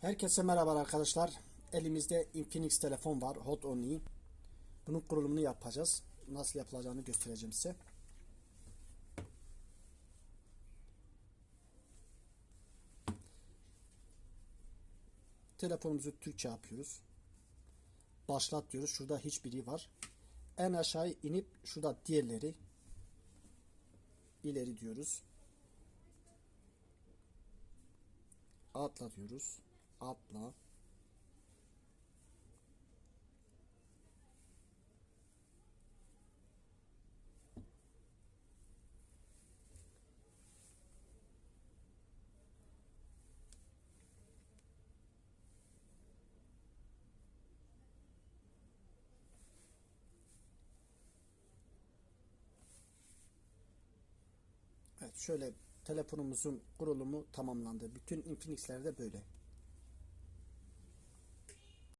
Herkese merhaba arkadaşlar. Elimizde Infinix telefon var. Hot Only. Bunun kurulumunu yapacağız. Nasıl yapılacağını göstereceğim size. Telefonumuzu Türkçe yapıyoruz. Başlat diyoruz. Şurada hiçbiri var. En aşağı inip şurada diğerleri ileri diyoruz. Atla diyoruz. Atla. Evet şöyle telefonumuzun kurulumu tamamlandı. Bütün Infinix'lerde böyle.